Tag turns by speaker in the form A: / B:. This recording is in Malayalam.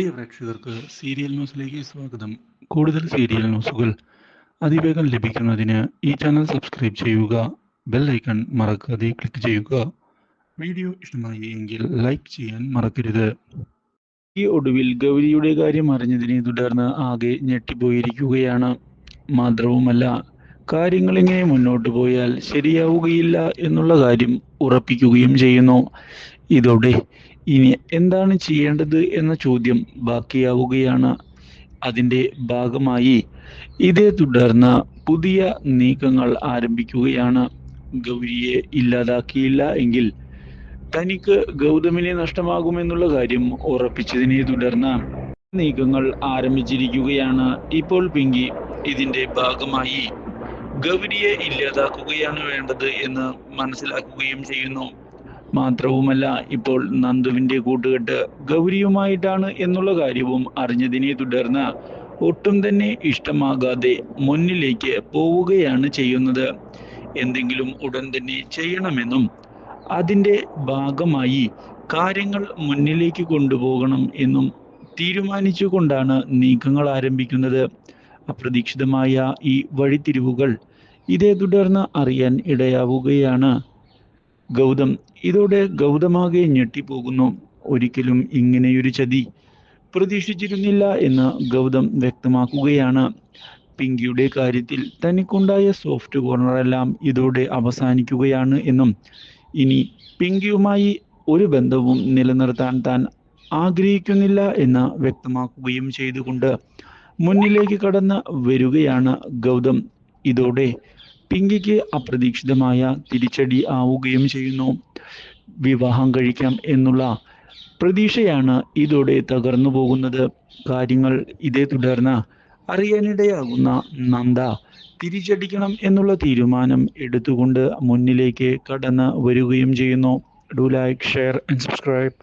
A: പ്രിയ പ്രേക്ഷകർക്ക് സീരിയൽ ന്യൂസിലേക്ക് സ്വാഗതം. കൂടുതൽ സീരിയൽ ന്യൂസുകൾ അതിവേഗം ലഭിക്കുന്നതിന് ഈ ചാനൽ സബ്സ്ക്രൈബ് ചെയ്യുക ബെൽ ഐക്കൺ മറക്കാതെ ക്ലിക്ക് ചെയ്യുക. വീഡിയോ ഇഷ്ടമായി എങ്കിൽ ലൈക്ക് ചെയ്യാൻ മറക്കരുത്. ഈ ഒടുവിൽ ഗൗരിയുടെ കാര്യം അറിഞ്ഞതിനെ തുടർന്ന് ആകെ ഞെട്ടിപ്പോയിരിക്കുകയാണ്. മാത്രവുമല്ല കാര്യങ്ങൾ ഇങ്ങനെ മുന്നോട്ട് പോയാൽ ശരിയാവുകയില്ല എന്നുള്ള കാര്യം ഉറപ്പിക്കുകയും ചെയ്യുന്നു. ഇതോടെ ഇനി എന്താണ് ചെയ്യേണ്ടത് എന്ന ചോദ്യം ബാക്കിയാവുകയാണ്. അതിന്റെ ഭാഗമായി ഇതേ തുടർന്ന് പുതിയ നീക്കങ്ങൾ ആരംഭിക്കുകയാണ്. ഗൗരിയെ ഇല്ലാതാക്കിയില്ല എങ്കിൽ തനിക്ക് ഗൗതമിനെ നഷ്ടമാകുമെന്നുള്ള കാര്യം ഉറപ്പിച്ചതിനെ തുടർന്ന് നീക്കങ്ങൾ ആരംഭിച്ചിരിക്കുകയാണ്. ഇപ്പോൾ പിങ്കി ഇതിന്റെ ഭാഗമായി ഗൗരിയെ ഇല്ലാതാക്കുകയാണ് വേണ്ടത് എന്ന് മനസ്സിലാക്കുകയും ചെയ്യുന്നു. മാത്രവുമല്ല ഇപ്പോൾ നന്ദുവിന്റെ കൂട്ടുകെട്ട് ഗൗരിയുമായിട്ടാണ് എന്നുള്ള കാര്യവും അറിഞ്ഞതിനെ തുടർന്ന് ഒട്ടും തന്നെ ഇഷ്ടമാകാതെ മുന്നിലേക്ക് പോവുകയാണ് ചെയ്യുന്നത്. എന്തെങ്കിലും ഉടൻ തന്നെ ചെയ്യണമെന്നും അതിന്റെ ഭാഗമായി കാര്യങ്ങൾ മുന്നിലേക്ക് കൊണ്ടുപോകണം എന്നും തീരുമാനിച്ചുകൊണ്ടാണ് നീക്കങ്ങൾ ആരംഭിക്കുന്നത്. അപ്രതീക്ഷിതമായ ഈ വഴിത്തിരിവുകൾ ഇതേ തുടർന്ന് അറിയാൻ ഇടയാവുകയാണ്. ഗൗതം ഇതോടെ ഗൗതമാകെ ഞെട്ടിപ്പോകുന്നു. ഒരിക്കലും ഇങ്ങനെയൊരു ചതി പ്രതീക്ഷിച്ചിരുന്നില്ല എന്ന് ഗൗതം വ്യക്തമാക്കുകയാണ്. പിങ്കിയുടെ കാര്യത്തിൽ തനിക്കുണ്ടായ സോഫ്റ്റ് കോർണറെല്ലാം ഇതോടെ അവസാനിക്കുകയാണ് എന്നും ഇനി പിങ്കിയുമായി ഒരു ബന്ധവും നിലനിർത്താൻ താൻ ആഗ്രഹിക്കുന്നില്ല എന്ന് വ്യക്തമാക്കുകയും ചെയ്തുകൊണ്ട് മുന്നിലേക്ക് കടന്ന് വരികയാണ് ഗൗതം. ഇതോടെ പിങ്കിക്ക് അപ്രതീക്ഷിതമായ തിരിച്ചടി ആവുകയും ചെയ്യുന്നു. വിവാഹം കഴിക്കാം എന്നുള്ള പ്രതീക്ഷയാണ് ഇതോടെ തകർന്നു പോകുന്നത്. കാര്യങ്ങൾ ഇതേ തുടർന്ന് അറിയാനിടയാകുന്ന നന്ദ തിരിച്ചടിക്കണം എന്നുള്ള തീരുമാനം എടുത്തുകൊണ്ട് മുന്നിലേക്ക് കടന്ന് വരികയും ചെയ്യുന്നു. Do like share and subscribe